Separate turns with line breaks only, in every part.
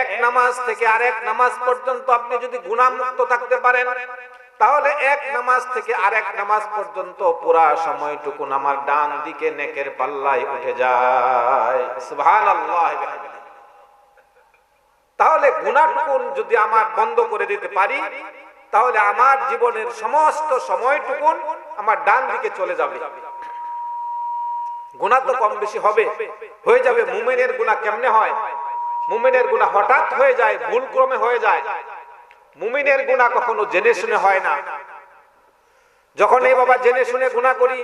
এক নামাজ থেকে আরেক নামাজ পর্যন্ত আপনি যদি গুণামুক্ত থাকতে পারেন, তাহলে এক নামাজ থেকে আরেক নামাজ পর্যন্ত পুরা সময়টুকুন আমার ডান দিকে নেকের পাল্লায় উঠে যায়। তাহলে গুণাটুকুন যদি আমার বন্ধ করে দিতে পারি, তাহলে আমার জীবনের সমস্ত সময়টুকুন আমার ডান দিকে চলে যাবে। গুণা তো কম বেশি হবে, হয়ে যাবে। মুমেনের গুণা কেমনে হয়? মুমিনের গুণা হঠাৎ হয়ে যায় ভুল ক্রমে হয়ে যায়। মুমিনের গুণা কখনো জেনে শুনে হয় না। যখন এই বাবা জেনে শুনে গুণা করি,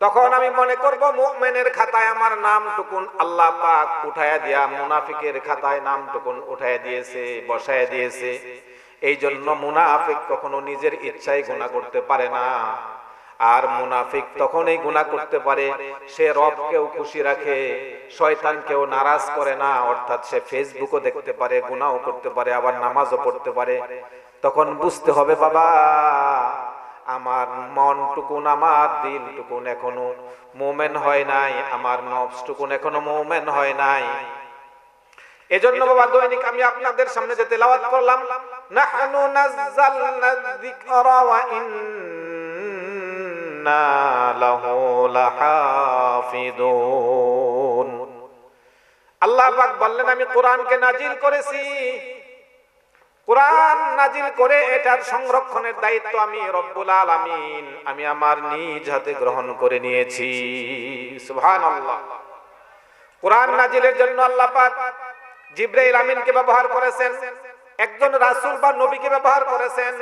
তখন আমি মনে করব মুমিনের খাতায় আমার নাম টুকুন আল্লাহ পাক উঠায়া দিয়া মুনাফিকের খাতায় নাম টুকুন উঠায়া দিয়েছে, বসায়া দিয়েছে। এই জন্য মুনাফিক কখনো নিজের ইচ্ছায় গুণা করতে পারে না। আর মুনাফিক তখনই গুণা করতে পারে। সে রবকেও খুশি রাখে, শয়তানকেও নারাজ করে না, অর্থাৎ সে ফেসবুকও দেখতে পারে গুণাও করতে পারে, আবার নামাজও পড়তে পারে। তখন বুঝতে হবে, বাবা, আমার মন টুকুন আমার দিল টুকুন এখনও মোমেন হয় নাই, আমার নবস টুকুন এখনও মোমেন হয় নাই। এজন্য বাবা, দৈনিক আমি আপনাদের সামনে যে তেলাওয়াত করলাম, নাহনু নাযালনা যিকরা ওয়া আল্লাহ বললেন, আমি কোরআনকে নাজিল করেছি। কোরআন নাজিল করে এটার সংরক্ষণের দায়িত্ব আমি রব্বুল আমি আমার নিজ হাতে গ্রহণ করে নিয়েছি। কোরআন নাজিলের জন্য আল্লাহ জিব্রাইল আমিনকে ব্যবহার করেছেন, একজন রাসূল বা নবীকে ব্যবহার করেছেন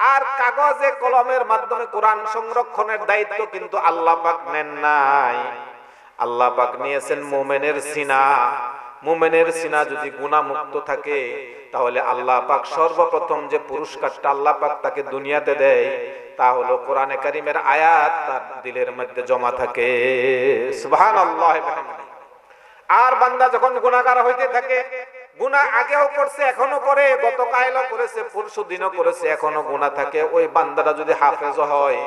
আর কাগজে কলমের মাধ্যমে কোরআন সংরক্ষণের দায়িত্ব কিন্তু আল্লাহ পাক নেন নাই। আল্লাহ পাক নিয়েছেন মোমেনের সিনা। মোমেনের সিনা যদি গুণামুক্ত থাকে, তাহলে আল্লাহ পাক সর্বপ্রথম যে পুরস্কারটা আল্লাহ পাক তাকে দুনিয়াতে দেয়, তা হলো কোরআনে কারিমের আয়াত, তার দিলের মধ্যে জমা থাকে। সুবহানাল্লাহ আর বান্দা যখন গুণাগার হইতে থাকে গুনাহ আগেও করছে, এখনও করে, গতকালও করেছে, পরশু দিনও করেছে, এখনও গুনাহ থাকে। ওই বান্দাটা যদি হাফেজ হয়,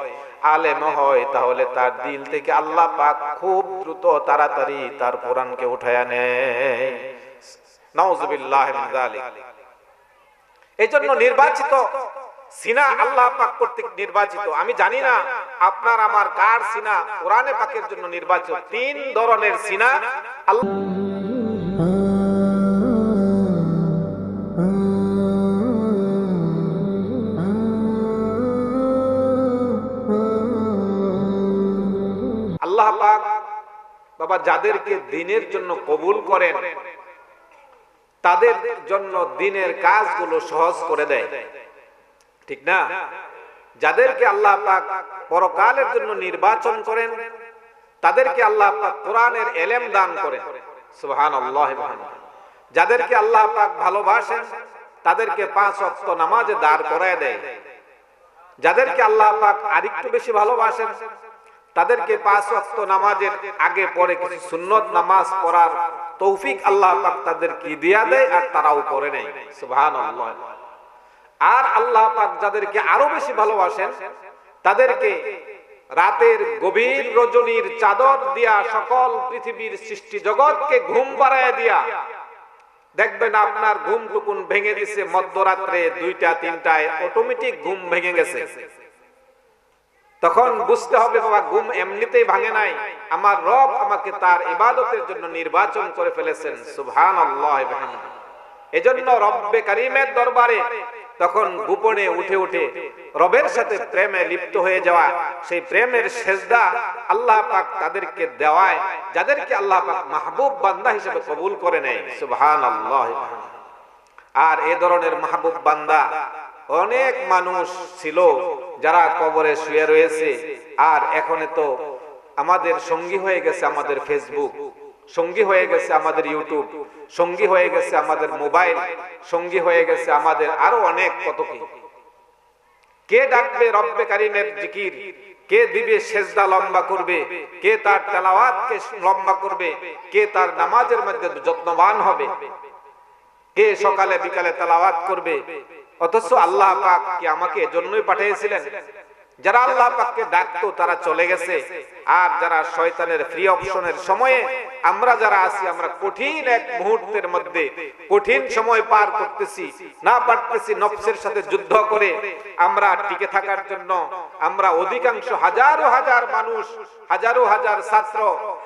আলেম হয়, তাহলে তার দিল থেকে আল্লাহ পাক খুব দ্রুত তাড়াতাড়ি তার কোরআনকে উঠায় নেয়। নাউজুবিল্লাহ যালিক। এই জন্য নির্বাচিত সিনা আল্লাহ পাক কর্তৃক নির্বাচিত। আমি জানি না আপনার, আমার কার সিনা? কোরআনে পাকের জন্য নির্বাচিত তিন ধরনের সিনা। আল্লাহ বাবা, যাদেরকে দিনের জন্য কবুল করেন, তাদের জন্য দিনের কাজগুলো সহজ করে দেয়। ঠিক না? যাদেরকে আল্লাহ পাক পরকালের জন্য নির্বাচন করেন, তাদেরকে আল্লাহ পাক কোরআনের এলেম দান করেন। সুবহানাল্লাহ যাদেরকে আল্লাহ পাক ভালোবাসেন, তাদেরকে পাঁচ ওয়াক্ত নামাজে দাঁড় করায় দেয়। যাদেরকে আল্লাহ পাক আরেকটু বেশি ভালোবাসেন তাদেরকে পাঁচ ওয়াক্ত নামাজের আগে পরে কিছু সুন্নত নামাজ পড়ার তৌফিক আল্লাহ পাক তাদেরকে দিয়া দেয় আর তারাও করে নেয়। সুবহানাল্লাহ। আর আল্লাহ পাক যাদেরকে আরও বেশি ভালোবাসেন, তাদেরকে রাতের গভীর রজনীর চাদর দিয়া সকল পৃথিবীর সৃষ্টি জগৎকে ঘুম বাড়ায় দিয়া, দেখবেন আপনার ঘুম টুকুন ভেঙে দিছে, মধ্যরাত্রে দুইটা, তিনটায় অটোমেটিক ঘুম ভেঙে গেছে। তখন বুঝতে হবে বাবা, ঘুম এমনিতেই ভাঙে নাই। আমার রব আমাকে তার ইবাদতের জন্য নির্বাচন করে ফেলেছেন। আল্লাহ এজন্য রব্বে কারিমের দরবারে তখন গোপনে উঠে উঠে রবের সাথে প্রেমে লিপ্ত হয়ে যাওয়া, সেই প্রেমের সেজদা আল্লাহ পাক তাদেরকে দেওয়ায়, যাদেরকে আল্লাহ পাক মাহবুব বান্দা হিসেবে কবুল করে নেয়। সুবহান আল্লাহ আর এ ধরনের মাহবুব বান্দা অনেক মানুষ ছিল যারা কবরে শুয়ে রয়েছে। আর এখন তো আমাদের সঙ্গী হয়ে গেছে আমাদের ফেসবুক সঙ্গী হয়ে গেছে আমাদের ইউটিউব সঙ্গী হয়ে গেছে আমাদের মোবাইল, সঙ্গী হয়ে গেছে আমাদের আরও অনেক কত কি। কে ডাকবে রব্বে কারিমের জিকির? কে দিবে সেজদা লম্বা করবে? কে তার তেলাওয়াতকে লম্বা করবে? কে তার নামাজের মধ্যে যত্নবান হবে? কে সকালে বিকালে তেলাওয়াত করবে? অথচ আল্লাহ পাক কি আমাকে এজন্যই পাঠিয়েছিলেন? যারা আল্লাহ পাককে ডাকতো, তারা চলে গেছে। আর যারা শয়তানের ফ্রি অপশনের সময়ে আমরা যারা আছি, আমরা কঠিন এক মুহূর্তের মধ্যে কঠিন সময় পার করতেছি, না পারতেছি নফসের সাথে যুদ্ধ করে, আমরা টিকে থাকার জন্য, আমরা অধিকাংশ হাজারো হাজার মানুষ, হাজারো হাজার ছাত্র,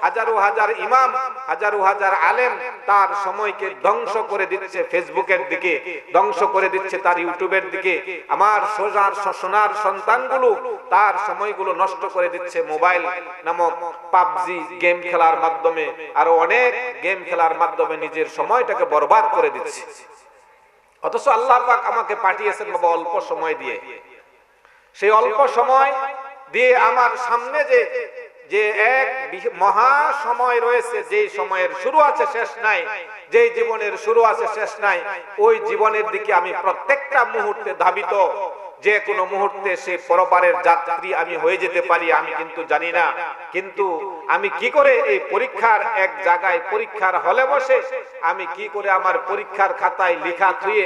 হাজারো হাজার ইমাম, হাজারো হাজার আলেম তার সময়কে ধ্বংস করে দিচ্ছে ফেসবুকের দিকে, ধ্বংস করে দিচ্ছে তার ইউটিউবের দিকে, আমার সোনার সোনার সন্তানগুলো তার সময়গুলো নষ্ট করে দিচ্ছে মোবাইল নামক পাবজি গেম খেলার মাধ্যমে আরও অনেক গেম খেলার মাধ্যমে নিজের সময়টাকে বরবাদ করে দিচ্ছে। অথচ আল্লাহ আমাকে পাঠিয়েছেন বাবা অল্প সময় দিয়ে। সেই অল্প সময় দিয়ে আমার সামনে যে যে এক মহা সময় রয়েছে, যে সময়ের শুরু আছে, শেষ নাই যে জীবনের শুরু আছে, শেষ নাই, ওই জীবনের দিকে আমি প্রত্যেকটা মুহূর্তে ধাবিত। যে কোনো মুহূর্তে সে পরপারের যাত্রী আমি হয়ে যেতে পারি, আমি কিন্তু জানি না। কিন্তু আমি কি করে এই পরীক্ষার এক জায়গায় পরীক্ষার হলে বসে, আমি কি করে আমার পরীক্ষার খাতায় লিখা থুয়ে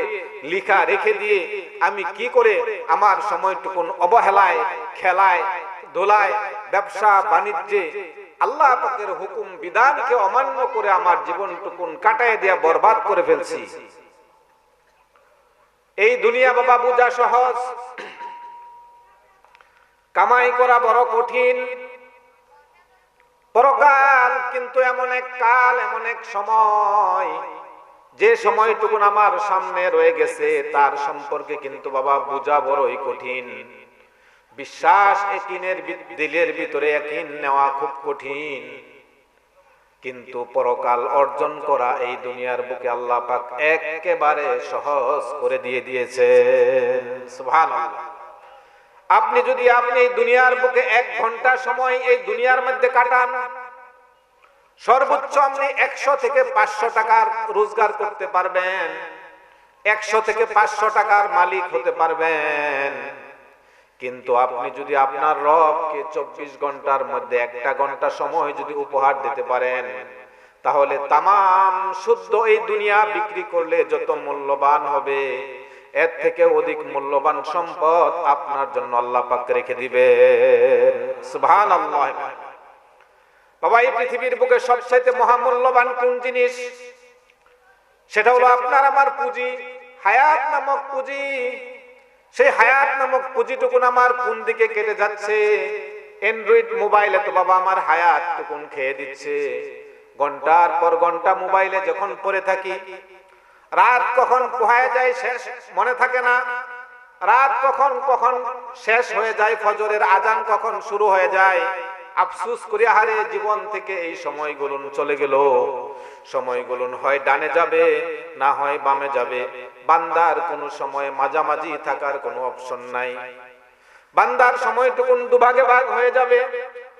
লিখা রেখে দিয়ে, আমি কি করে আমার সময়টুকুন অবহেলায়, খেলায় দোলায় ব্যবসা, বাণিজ্যে, আল্লাহ পাকের হুকুম, বিধানকে অমান্য করে আমার জীবনটুকুন কাটায় দিয়া বরবাদ করে ফেলছি। এই দুনিয়া বাবা বোঝা সহজ। কামাই করা বড় কঠিন। পরকাল কিন্তু এমন এক কাল, এমন এক সময়। যে সময়টুকুন আমার সামনে রয়ে গেছে, তার সম্পর্কে কিন্তু বাবা বোঝা বড়ই কঠিন। বিশ্বাস একিনের দিলের ভিতরে একিন নেওয়া খুব কঠিন। কিন্তু পরকাল অর্জন করা এই দুনিয়ার বুকে আল্লাহ পাক একেবারে সহজ করে দিয়ে দিয়েছে। আপনি যদি আপনি এই দুনিয়ার বুকে এক ঘণ্টা সময় এই দুনিয়ার মধ্যে কাটান, সর্বোচ্চ আপনি একশো থেকে পাঁচশো টাকার রোজগার করতে পারবেন, একশো থেকে পাঁচশো টাকার মালিক হতে পারবেন। কিন্তু আপনি যদি আপনার রবকে চব্বিশ ঘণ্টার মধ্যে একটা ঘণ্টা সময় যদি উপহার দিতে পারেন, তাহলে তামাম শুদ্ধ এই দুনিয়া বিক্রি করলে যত মূল্যবান হবে, এর থেকে অধিক মূল্যবান সম্পদ আপনার জন্য আল্লাহ পাক রেখে দিবে বাবা, এই পৃথিবীর বুকে সবচাইতে মহামূল্যবান কোন জিনিস? সেটা হলো আপনার আমার পুঁজি, হায়াত নামক পুঁজি। সেই হায়াত নামক পুঁজিটুকুন আমার কোন দিকে কেটে যাচ্ছে? অ্যান্ড্রয়েড মোবাইলে তো বাবা আমার হায়াত টুকুন খেয়ে দিচ্ছে। ঘণ্টার পর ঘণ্টা মোবাইলে যখন পড়ে থাকি, রাত কখন পোহায় যায় শেষ মনে থাকে না। রাত কখন কখন শেষ হয়ে যায়, ফজরের আজান কখন শুরু হয়ে যায়। আফসুস করি হারে জীবন থেকে এই সময়গুলো চলে গেল। সময়গুলো হয় ডানে যাবে, না হয় বামে যাবে। বান্দার কোনো সময় মাঝামাঝি থাকার কোনো অপশন নাই। বান্দার সময়টুকুন দুভাগে ভাগ হয়ে যাবে।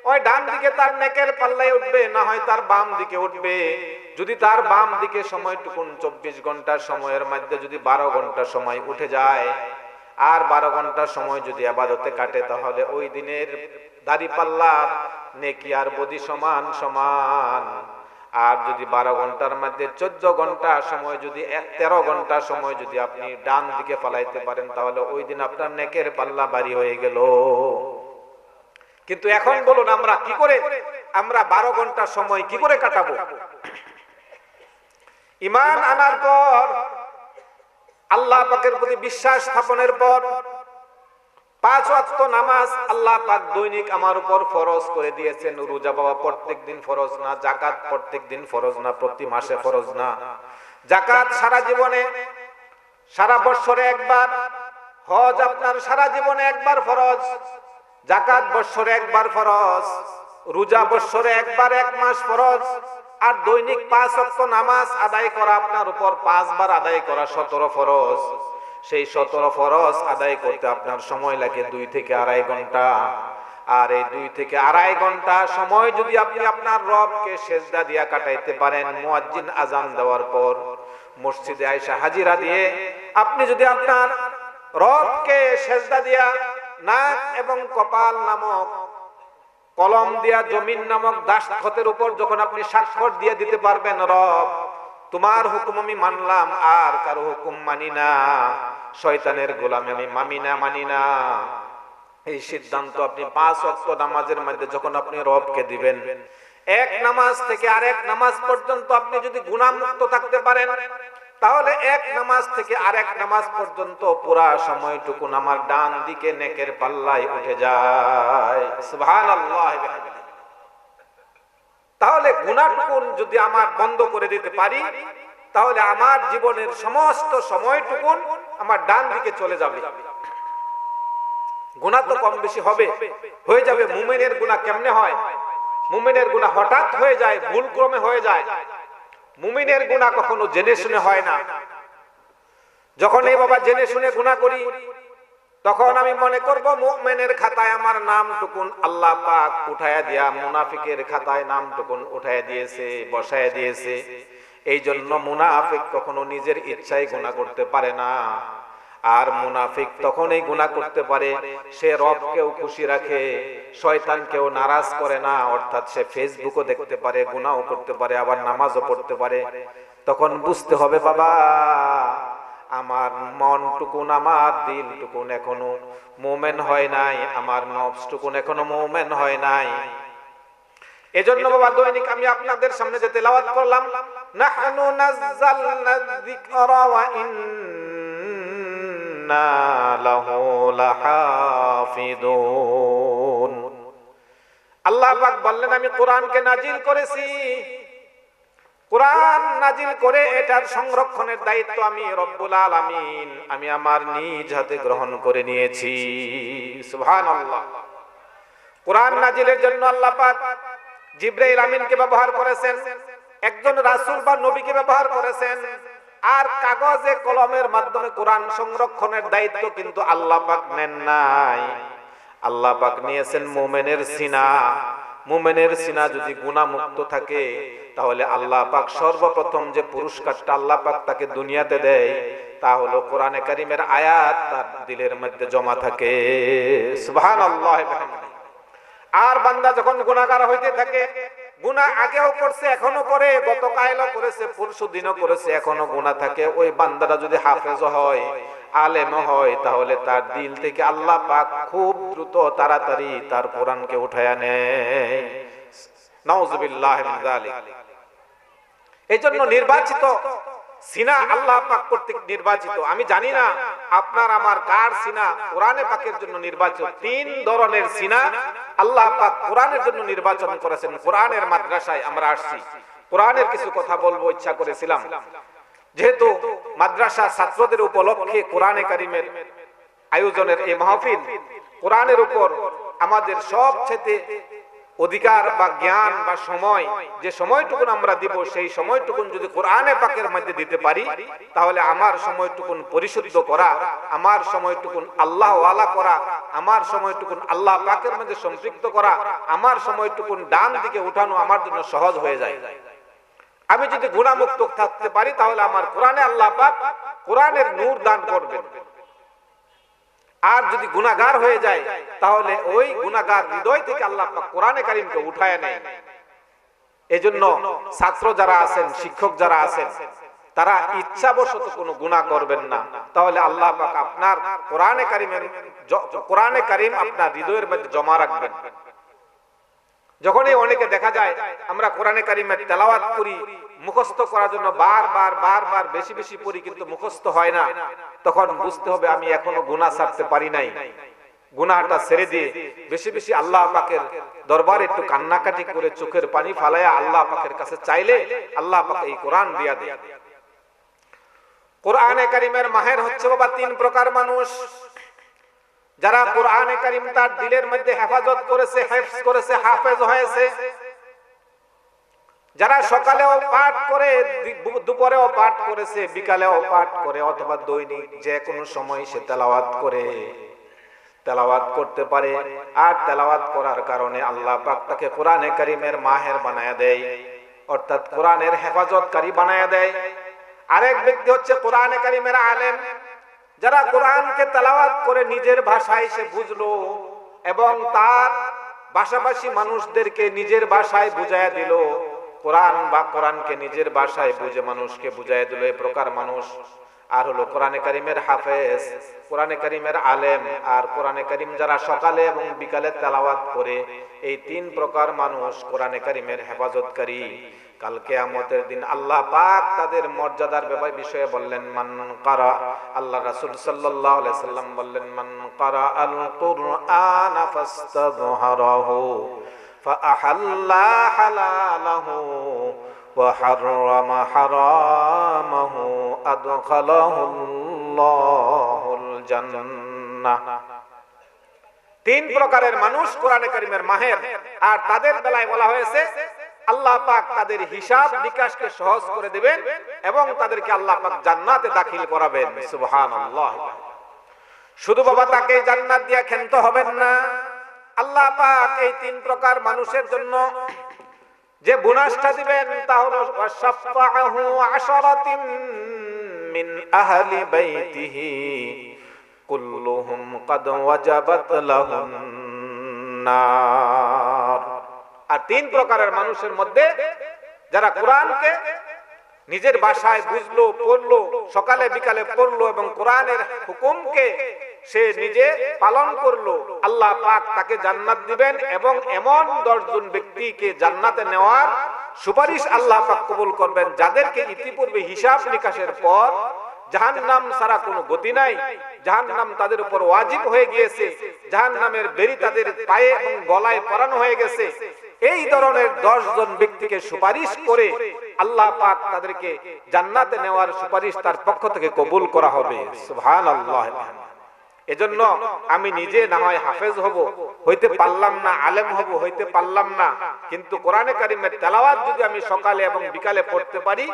ওই ডান দিকে তার নেকের পাল্লায় উঠবে, না হয় তার বাম দিকে উঠবে। যদি তার বাম দিকে সময়টুকুন চব্বিশ ঘণ্টার সময়ের মধ্যে যদি বারো ঘণ্টা সময় উঠে যায়, আর বারো ঘণ্টা সময় যদি আবাদতে কাটে, তাহলে ওই দিনের দাড়ি পাল্লার নেকি আর বদি সমান সমান। আর যদি বারো ঘণ্টার মধ্যে চোদ্দ ঘণ্টা সময় যদি তেরো ঘণ্টা সময় যদি আপনি ডান দিকে পালাইতে পারেন, তাহলে ওই দিন আপনার নেকের পাল্লা বাড়ি হয়ে গেল। কিন্তু এখন বলুন, আমরা কি করে, আমরা বারো ঘণ্টা সময় কি করে কাটাবো? ইমান আনার পর, আল্লাহ পাকের প্রতি বিশ্বাস স্থাপনের পর পাঁচ ওয়াক্ত নামাজ আল্লাহ পাক দৈনিক আমার উপর ফরজ করে দিয়েছেন। রোজা বাবা প্রত্যেক দিন ফরজ না, জাকাত প্রত্যেক দিন ফরজ না, প্রতি মাসে ফরজ না। জাকাত সারা জীবনে, সারা বছরে একবার, হজ আপনার সারা জীবনে একবার ফরজ, জাকাত বছরে একবার ফরজ, রোজা বছরে একবার এক মাস ফরজ, আর দৈনিক পাঁচ অক্ট নামাজ আদায় করা আপনার উপর পাঁচবার আদায় করা সতেরো ফরজ। সেই সতেরো ফরজ আদায় করতে আপনার সময় লাগে দুই থেকে আড়াই ঘণ্টা। আর এই দুই থেকে আড়াই ঘণ্টা সময় যদি আপনি আপনার রবকে সেজদা দিয়া কাটাইতে পারেন, মুয়াজ্জিন আজান দেওয়ার পর, মসজিদে আয়সা হাজিরা দিয়ে আপনি যদি আপনার রবকে সেজদা দিয়া নাক এবং কপাল নামক কলম দিয়া জমিন নামক দাস দাসখতের উপর যখন আপনি স্বাক্ষর দিয়ে দিতে পারবেন রব, তোমার হুকুম আমি মানলাম, আর কারও হুকুম মানি না। শয়তানের গোলামি, আমি মামি না, মানি না। এই সিদ্ধান্ত আপনি পাঁচ অক্ট নামাজের মধ্যে যখন আপনি রবকে দিবেন, এক নামাজ থেকে আরেক নামাজ পর্যন্ত আপনি যদি গুণামুক্ত থাকতে পারেন, তাহলে এক নামাজ থেকে আরেক নামাজ পর্যন্ত পুরা সময়টুকু আমার ডান দিকে নেকের পাল্লায় উঠে যায়। তাহলে গুণাটুকুন যদি আমার বন্ধ করে দিতে পারি, তাহলে আমার জীবনের সমস্ত সময়টুকুন আমার ডান দিকে চলে যাবে। গুণা তো কম বেশি হবে। হয়ে যাবে মুমেনের গুণা কেমনে হয়? মুমিনের গুণা হঠাৎ হয়ে যায় ভুল ক্রমে হয়ে যায়। মুমিনের গুণা কখনো জেনে শুনে হয় না। যখন এই বাবা জেনে শুনে গুণা করি, তখন আমি মনে করব মুমিনের খাতায় আমার নাম টুকুন আল্লাহ পাক উঠায়া দিয়া, মুনাফিকের খাতায় নাম টুকুন উঠায়া দিয়েছে, বসায়া দিয়েছে। এই জন্য মুনাফিক কখনো নিজের ইচ্ছায় গুণা করতে পারে না। আর মুনাফিক তখনই গুণা করতে পারে, সে রবকেও খুশি রাখে, শয়তানকেও নারাজ করে না, অর্থাৎ সে ফেসবুকও দেখতে পারে গুনাও করতে পারে, আবার নামাজও পড়তে পারে। তখন বুঝতে হবে, বাবা, আমার মন টুকুন আমার দিল টুকুন এখনও মোমেন হয় নাই, আমার নবস টুকুন এখনও মোমেন হয় নাই। এজন্য বাবা, দৈনিক আমি আপনাদের সামনে যে তেলাওয়াত করলাম নাহনু নাযালনা যিকরা ওয়া ইন্না লাহু লাহাফিদুন। আল্লাহ পাক বললেন, আমি কোরআনকে নাজিল করেছি। কোরআন নাজিল করে এটার সংরক্ষণের দায়িত্ব আমি রব্বুল আলামিন, আমি আমার নিজ হাতে গ্রহণ করে নিয়েছি। সুবহানাল্লাহ। কোরআন নাজিলের জন্য আল্লাহ পাক জিব্রাইল আমিনকে ব্যবহার করেছেন। একজন রাসূল বা নবীকে ব্যবহার করেছেন। আর কাগজে, কলমের মাধ্যমে কোরআন সংরক্ষণের দায়িত্ব কিন্তু আল্লাহ পাক নেন নাই। আল্লাহ পাক নিয়েছেন মোমেনের সিনা। মোমেনের সিনা যদি গুণামুক্ত থাকে, তাহলে আল্লাহ পাক সর্বপ্রথম যে পুরস্কারটা আল্লাহ পাক তাকে দুনিয়াতে দেয়, তা হলো কোরআনে কারিমের আয়াত, তার দিলের মধ্যে জমা থাকে। সুবহানাল্লাহ আর বান্দা যখন গুণাগার হইতে থাকে গুণা আগেও করছে, এখনও করে গত কায়লও করেছে, পরশু দিনও করেছে, এখনও গুণা থাকে। ওই বান্দারা যদি হাফেজ হয় আলেম হয়, তাহলে তার দিল থেকে আল্লাহ পাক খুব দ্রুত তাড়াতাড়ি তার কোরআনকে উঠায় নেয়। যালিক। এই জন্য নির্বাচিত সিনা আল্লাহ পাক কর্তৃক নির্বাচিত। আমি জানি না আপনার আমার কার সিনা, কোরআনে পাকের জন্য নির্বাচিত। তিন ধরনের সিনা আল্লাহ পাক কোরআনের জন্য নির্বাচন করেছেন। কোরআনের মাদ্রাসায় আমরা আসছি। কোরআনের কিছু কথা বলব, ইচ্ছা করেছিলাম। যেহেতু মাদ্রাসা ছাত্রদের উপলক্ষে কোরআনে কারিমের আয়োজনের এই মাহফিল, কোরআনের উপর আমাদের সবচেয়ে অধিকার বা জ্ঞান বা সময়, যে সময়টুকুন আমরা দিব, সেই সময়টুকুন যদি কোরআনে পাকের মধ্যে দিতে পারি, তাহলে আমার সময়টুকুন পরিশুদ্ধ করা, আমার সময়টুকুন আল্লাহ ওয়ালা করা, আমার সময়টুকুন আল্লাহ পাকের মধ্যে সম্পৃক্ত করা, আমার সময়টুকুন ডান দিকে উঠানো আমার জন্য সহজ হয়ে যায়। আমি যদি গুণামুক্ত থাকতে পারি, তাহলে আমার কোরআনে আল্লাহ পাক কোরআনের নূর দান করবেন। আর যদি গুনাহগার হয়ে যায়, তাহলে ওই গুনাহগার হৃদয় থেকে আল্লাহ কোরআনে কারিমকে উঠায় নেয়। এজন্য ছাত্র যারা আছেন, শিক্ষক যারা আছেন, তারা ইচ্ছাবশত কোনো গুনাহ করবেন না। তাহলে আল্লাহ আপনার কোরআনে কারিমের কোরআনে কারিম আপনার হৃদয়ের মধ্যে জমা রাখবেন। যখনই অনেকে দেখা যায়, আমরা কোরআনে কারিমের তেলাওয়াত করি মুখস্থ করার জন্য বারবার বারবার বেশি বেশি পড়ি কিন্তু মুখস্থ হয় না। তখন বুঝতে হবে আমি এখনও গুনাহ ছাড়তে পারি নাই। গুনাহটা ছেড়ে দিয়ে বেশি বেশি আল্লাহ পাকের দরবারে একটু কান্নাকাটি করে চোখের পানি ফালায়া আল্লাহ পাকের কাছে চাইলে আল্লাহ পাক এই কোরআন দিয়া দেয় কোরআনে কারিমের মাহের হচ্ছে বাবা তিন প্রকার মানুষ। যারা কোরআনে কারিম তার দিলের মধ্যে হেফাজত করেছে, হেফজ করেছে, হাফেজ হয়েছে। যারা সকালেও পাঠ করে দুপুরেও পাঠ করেছে, বিকালেও পাঠ করে, অথবা দৈনিক যে কোনো সময় সে তেলাওয়াত করে। তেলাওয়াত করতে পারে, আর তেলাওয়াত করার কারণে আল্লাহ পাক তাকে কোরআনে কারিমের মাহের বানায় দেয়, অর্থাৎ কোরআনের হেফাজতকারী বানায় দেয়। আরেক ব্যক্তি হচ্ছে কোরআনে কারিমের আলেম, যারা কোরআনকে তেলাওয়াত করে নিজের ভাষায় সে বুঝলো এবং তার ভাষাভাষী মানুষদেরকে নিজের ভাষায় বুঝাইয়া দিল। কোরআন বা কোরআনকে নিজের ভাষায় বুঝে মানুষকে বুঝাই দিল এই প্রকার মানুষ। আর হলো কোরআনে কারিমের হাফেজ, কোরআনে কারিমের আলেম, আর কোরআনে কারিম যারা সকালে এবং বিকালে তেলাওয়াত করে, এই তিন প্রকার মানুষ কোরআনে কারিমের হেফাজতকারী। কালকে আমতের দিন আল্লাহ পাক তাদের মর্যাদার ব্যাপারে বিষয়ে বললেন, মান কারা আল্লাহ রাসূল সাল্লাল্লাহু আলাইহি সাল্লাম বললেন, মান কারা আল কুরআন فأحل حلاله وحرم حرامه أدخله الله الجنة তিন প্রকারের মানুষ কোরআনে কারিমের মাহের আর তাদের বেলায় বলা হয়েছে আল্লাহ পাক তাদের হিসাব বিকাশকে সহজ করে দিবেন এবং তাদেরকে আল্লাহ পাক জান্নাতে দাখিল করাবেন সুবহানাল্লাহ শুধু বাবা তাকে জান্নাত দিয়া খেন্ত হবেন না আল্লাহ পাক এই তিন প্রকার মানুষের জন্য যে বুনাসটা দিবেন তা হলো আশরাতিন মিন আহলি বাইতিহি, কুল্লুহুম قد ওয়াজাবাত লাহুম নার। আর তিন প্রকারের মানুষের মধ্যে যারা কোরআনকে নিজের বাসায় বুঝলো, পড়ল, সকালে বিকালে পড়ল এবং কোরআনের হুকুমকে সে নিজে পালন করল। আল্লাহ পাক তাকে জান্নাত দিবেন এবং এমন দশজন ব্যক্তিকে জান্নাতে নেওয়ার সুপারিশ আল্লাহ পাক কবুল করবেন, যাদেরকে ইতিপূর্বে হিসাব নিকাশের পর জাহান নাম ছাড়া কোনো গতি নাই। জাহান নাম তাদের উপর ওয়াজিব হয়ে গিয়েছে। জাহান নামের বেরি তাদের পায়ে এবং গলায় পরানো হয়ে গেছে। এই ধরনের দশ জন ব্যক্তিকে সুপারিশ করে আল্লাহ পাক তাদেরকে জান্নাতে নেওয়ার সুপারিশ তার পক্ষ থেকে কবুল করা হবে। সুবহান আল্লাহ এজন্য আমি নিজে না হয় হাফেজ হব, হইতে পারলাম না, আলেম হব, হইতে পারলাম না। কিন্তু কোরআনে কারিমের তেলাওয়াত যদি আমি সকালে এবং বিকালে পড়তে পারি,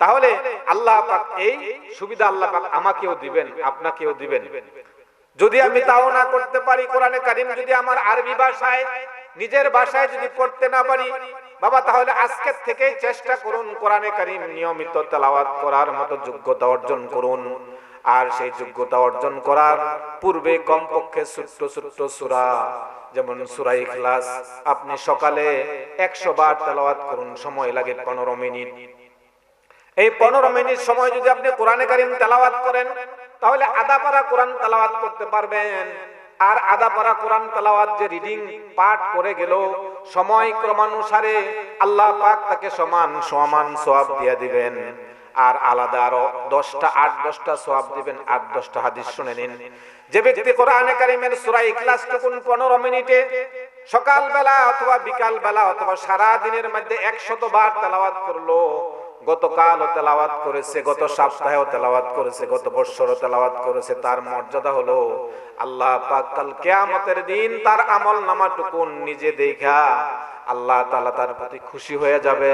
তাহলে আল্লাহ পাক এই সুবিধা আল্লাহ পাক আমাকেও দিবেন, আপনাকেও দিবেন। যদি আমি তাও না করতে পারি, কোরআনে কারিম যদি আমার আরবি ভাষায়, নিজের ভাষায় যদি পড়তে না পারি, বাবা তাহলে আজকের থেকে চেষ্টা করুন কোরআনে কারিম নিয়মিত তেলাওয়াত করার মতো যোগ্যতা অর্জন করুন। আর সেই যোগ্যতা অর্জন করার পূর্বে কমপক্ষে ছোট্ট ছোট্ট সুরা, যেমন সুরা ইখলাস। আপনি সকালে একশো বার তেলাওয়াত করুন, সময় লাগে পনেরো মিনিট। এই পনেরো মিনিট সময় যদি আপনি কোরআনে কারিম তেলাওয়াত করেন, তাহলে আধা পারা কোরআন তেলাওয়াত করতে পারবেন। আর আধা পারা কোরআন তেলাওয়াত যে রিডিং পাঠ করে গেল, সময় ক্রমানুসারে আল্লাহ পাক তাকে সমান সমান সওয়াব দিয়ে দিবেন। আর আলাদা আরও দশটা, আট দশটা সওয়াব দিবেন, আট দশটা হাদিস শুনে নিন। যে ব্যক্তি কোরআনে কারিমের সূরা ইখলাস টুকুন 15 মিনিটে সকাল বেলা অথবা বিকাল বেলা অথবা সারা দিনের মধ্যে 100 বার তেলাওয়াত করল গতকাল তেলাওয়াত করেছে, গত সপ্তাহেও তেলাওয়াত করেছে, গত বছরও তেলাওয়াত করেছে, তার মর্যাদা হলো আল্লাহ পাক কাল কিয়ামতের দিন তার আমল নামাটুকুন নিজে দেখা। আল্লাহ তাআলা তার প্রতি খুশি হয়ে যাবে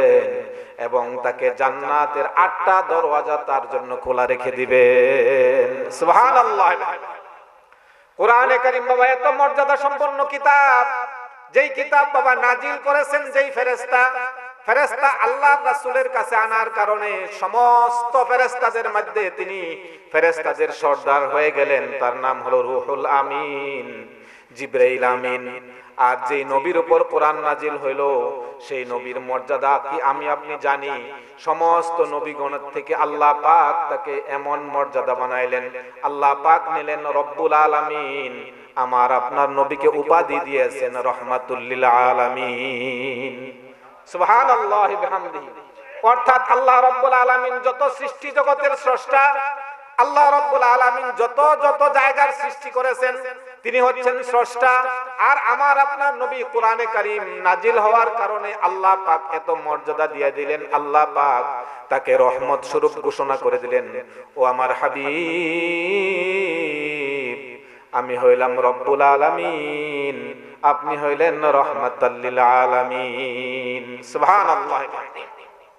এবং তাকে জান্নাতের আটটা দরওয়াজা তার জন্য খোলা রেখে সুবহানাল্লাহ। কোরআনে কারিম বাবা, এত মর্যাদা সম্পন্ন কিতাব, যেই কিতাব বাবা নাজিল করেছেন, যেই ফেরেশতা ফেরেশতা আল্লাহ রাসূলের কাছে আনার কারণে সমস্ত ফেরেশতাদের মধ্যে তিনি ফেরেশতাদের সর্দার হয়ে গেলেন। তার নাম হলো রুহুল আমিন, জিব্রাইল আমিন। আর যেই নবীর উপর কোরআন নাজিল হইল, সেই নবীর মর্যাদা কি আমি আপনি জানি? সমস্ত নবীগণের থেকে আল্লাহ পাক তাকে এমন মর্যাদা বানাইলেন। আল্লাহ পাক নিলেন, রব্বুল আলামিন, আমার আপনার নবীকে উপাধি দিয়েছেন রহমাতুল্লিল আলামিন। সুবহানাল্লাহি বিহামদিহি অর্থাৎ আল্লাহ রব্বুল আলামিন যত সৃষ্টি জগতের স্রষ্টা, আল্লাহ রব্বুল আলামিন যত যত জায়গার সৃষ্টি করেছেন তিনি হচ্ছেন স্রষ্টা। আর আমার আপনার নবী কোরআনে কারিম নাজিল হওয়ার কারণে আল্লাহ পাক এত মর্যাদা দিয়ে দিলেন, আল্লাহ পাক তাকে রহমত স্বরূপ ঘোষণা করে দিলেন, ও আমার হাবিব, আমি হইলাম রব্বুল আলামিন, আপনি হইলেন রহমাতাল্লিল আলামিন। সুবহানাল্লাহ।